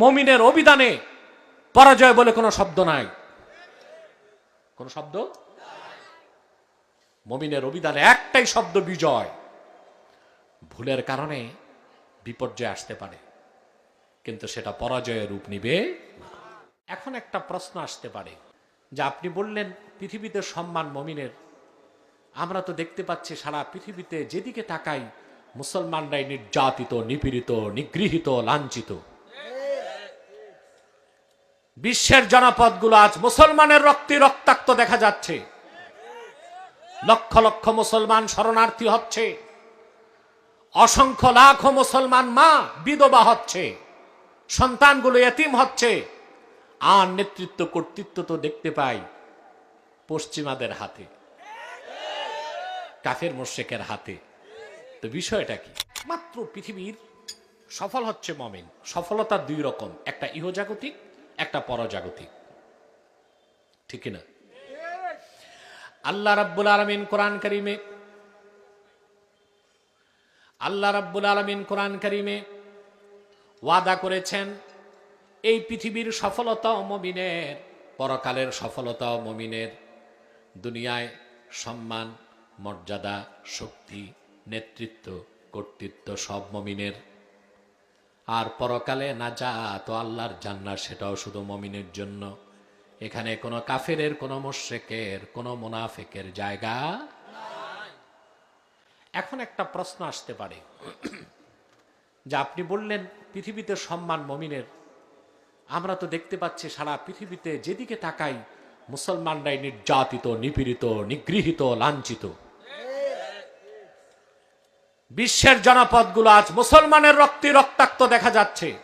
মমিনের অভিধানে পরাজয় বলে কোনো শব্দ নাই। কোন শব্দ? মমিনের অভিধানে একটাই শব্দ বিজয়। ভুলের কারণে বিপর্যয় আসতে পারে। কিন্তু সেটা পরাজয়ের রূপ নিবে এখন একটা প্রশ্ন আসতে পারে, যে আপনি বললেন, পৃথিবীতে সম্মান মমিনের। আমরা তো দেখতে পাচ্ছি সারা পৃথিবীতে যেদিকে তাকাই, মুসলমানরাই নির্যাতিত, নিপীড়িত, নিগৃহীত, লাঞ্ছিত। বিশ্বের জনপদগুলো আজ মুসলমানের রক্তে রক্তাক্ত দেখা যাচ্ছে। লক্ষ লক্ষ মুসলমান শরণার্থী হচ্ছে। অসংখ্য লাখ মুসলমান মা, বিধবা হচ্ছে। সন্তানগুলো এতিম হচ্ছে। আর নেতৃত্ব, কর্তৃত্ব তো দেখতে পাই পশ্চিমাদের হাতে। কাফের মোশেকের হাতে। তো বিষয়টা কি? মাত্র পৃথিবীর সফল হচ্ছে মমিন। সফলতা দুই রকম। একটা ইহজাগতিক একটা পরজাগতিক। ঠিক না আল্লাহ রাব্বুল আলমিন কোরআন করিমে, আল্লাহ রাব্বুল আলমিন কোরআন করিমে ওয়াদা করেছেন, এই পৃথিবীর সফলতা মমিনের, পরকালের সফলতা মমিনের দুনিয়ায় সম্মান, মর্যাদা, শক্তি, নেতৃত্ব, কর্তৃত্ব সব মমিনের আর পরকালে না যা তো আল্লাহর জান্নার সেটাও শুধু মমিনের জন্য। এখানে কোনো কাফেরের, কোনো মোশেকের কোনো মুনাফেকের জায়গা এখন একটা প্রশ্ন আসতে পারে। যে আপনি বললেন, পৃথিবীতে সম্মান মমিনের, আমরা তো দেখতে পাচ্ছি সারা পৃথিবীতে যেদিকে তাকাই, মুসলমানরাই নির্যাতিত, নিপীড়িত, নিগৃহীত, লাঞ্ছিত। বিশ্বের জনপদগুলো আজ মুসলমানের রক্তে রক্তাক্ত দেখা যাচ্ছে।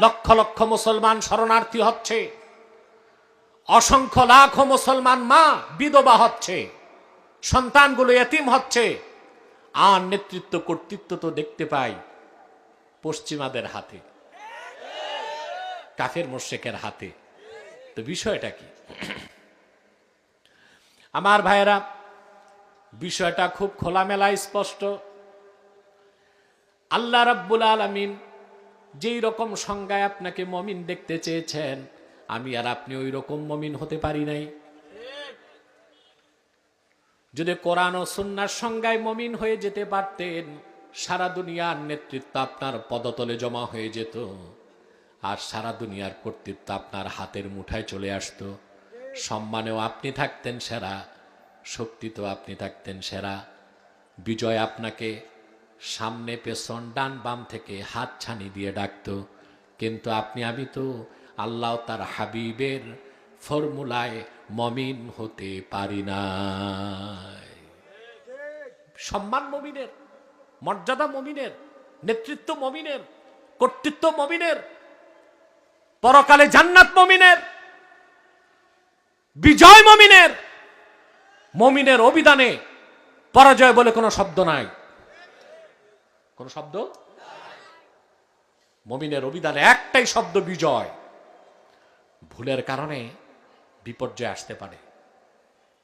লক্ষ লক্ষ মুসলমান শরণার্থী হচ্ছে। অসংখ্য লাখ মুসলমান মা বিধবা হচ্ছে। সন্তানগুলো এতিম হচ্ছে। আর নেতৃত্ব কর্তৃত্ব তো দেখতে পাই পশ্চিমাদের হাতে। কাফের মোশেকের হাতে। তো বিষয়টা কি? আমার ভাইয়েরা বিষয়টা খুব খোলামেলা স্পষ্ট। আল্লাহ রাব্বুল আলামিন যেই রকম সংজ্ঞায় আপনাকে মমিন দেখতে চেয়েছেন, আমি আর আপনি ওই রকম মমিন হতে পারি নাই। যদি কোরআন ও সুন্নার সংজ্ঞায় মমিন হয়ে যেতে পারতেন, সারা দুনিয়ার নেতৃত্ব আপনার পদতলে জমা হয়ে যেত, আর সারা দুনিয়ার কর্তৃত্ব আপনার হাতের মুঠায় চলে আসতো। সম্মানেও আপনি থাকতেন সেরা। শক্তি তো আপনি থাকতেন সেরা। বিজয় আপনাকে সামনে পেছন ডান বাম থেকে হাত ছানি দিয়ে ডাকতো। কিন্তু আপনি, আমি তো আল্লাহ তার হাবিবের ফর্মুলায় মমিন হতে পারি না সম্মান মমিনের, মর্যাদা মমিনের, নেতৃত্ব মমিনের, কর্তৃত্ব মমিনের, পরকালে জান্নাত মমিনের, বিজয় মমিনের মমিনের অভিধানে পরাজয় বলে কোনো শব্দ নাই। কোন শব্দ? মমিনের অভিধানে একটাই শব্দ বিজয়। ভুলের কারণে বিপর্যয় আসতে পারে।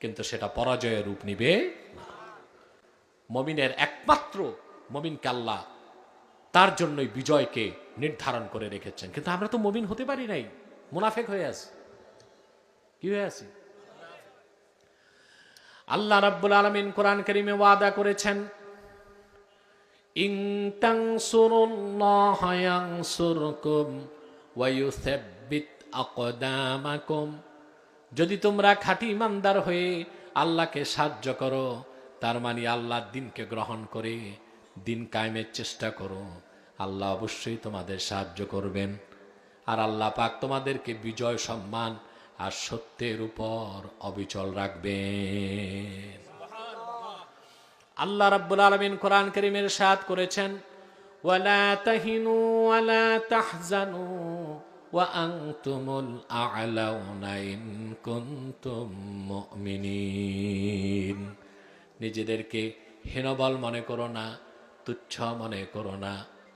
কিন্তু সেটা পরাজয়ের রূপ নিবে মমিনের একমাত্র মমিন কাল্লা তার জন্যই বিজয়কে নির্ধারণ করে রেখেছেন। কিন্তু আমরা তো মমিন হতে পারি নাই। মুনাফেক হয়ে আছি। কি হয়ে আছি? আল্লাহ রাব্বুল আলমিন কোরআন করিমে ওয়াদা করেছেন যদি তোমরা খাঁটি ইমানদার হয়ে আল্লাহকে সাহায্য করো, তার মানে আল্লাহর দিনকে গ্রহণ করে, দিন কায়েমের চেষ্টা করো। আল্লাহ অবশ্যই তোমাদের সাহায্য করবেন। আর আল্লাহ পাক তোমাদেরকে বিজয়, সম্মান আর সত্যের উপর অবিচল রাখবেন। আল্লাহ রাব্বুল আলামিন কোরআন কারীমের সাথ করেছেন, ওয়ালা তাহিনু ওয়ালা তাহজানু আনতুমুল আ'লাউনা ইন কুনতুম মুমিনিন। নিজেদেরকে হীনবল মনে করো না, তুচ্ছ মনে করো না,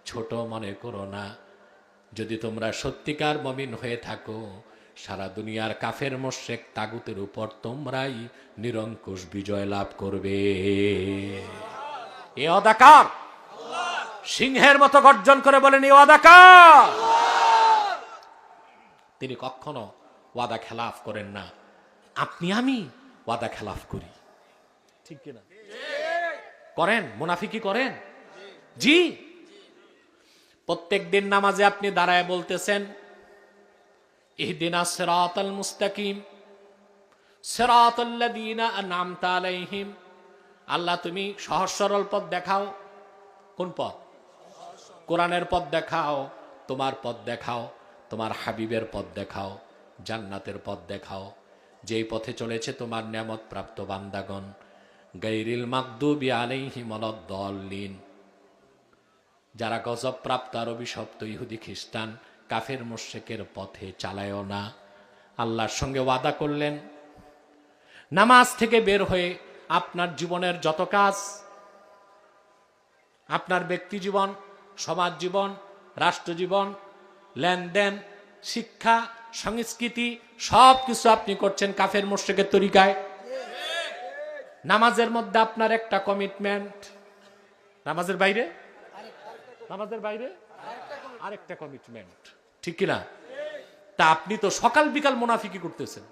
ছোট মনে করো না। যদি তোমরা সত্যিকার মমিন হয়ে থাকো সারা দুনিয়ার কাফের মোশেক তাগুতের উপর তোমরাই নিরঙ্কুশ বিজয় লাভ করবে। এ অদাকার! সিংহের মতো গর্জন করে বলেন এ অদাকার! তিনি কখনো ওয়াদা খেলাফ করেন না। আপনি আমি ওয়াদা খেলাফ করি। ঠিক কিনা করেন? মুনাফিকি করেন? জি। প্রত্যেক দিন নামাজে আপনি দাঁড়ায় বলতেছেন ইহদিনা সিরাতাল মুস্তাকিম সিরাতাল্লাযীনা আন'আমতা আলাইহিম আল্লাহ, তুমি সহজ সরল পথ দেখাও। কোন পথ? কোরআনের পথ দেখাও, তোমার পথ দেখাও, তোমার হাবিবের পথ দেখাও, জান্নাতের পথ দেখাও। যেই পথে চলেছে তোমার নিয়ামত প্রাপ্ত বান্দাগণ। গৈরিল মাকদুবি আলাইহিম দলিন যারা গজব প্রাপ্ত আর অভিশপ্ত ইহুদি খ্রিস্টান কাফের মোশেকের পথে চালায়ও না। আল্লাহর সঙ্গে ওয়াদা করলেন, নামাজ থেকে বের হয়ে আপনার জীবনের যত কাজ, আপনার ব্যক্তি জীবন, সমাজ জীবন, রাষ্ট্র জীবন, লেনদেন, শিক্ষা, সংস্কৃতি সব কিছু আপনি করছেন কাফের মোশেকের তরিকায়। নামাজের মধ্যে আপনার একটা কমিটমেন্ট নামাজের বাইরে? নামাজের বাইরে? আরেকটা কমিটমেন্ট ঠিক কিনা? তা আপনি তো সকাল বিকাল মোনাফিকি করতেছেন।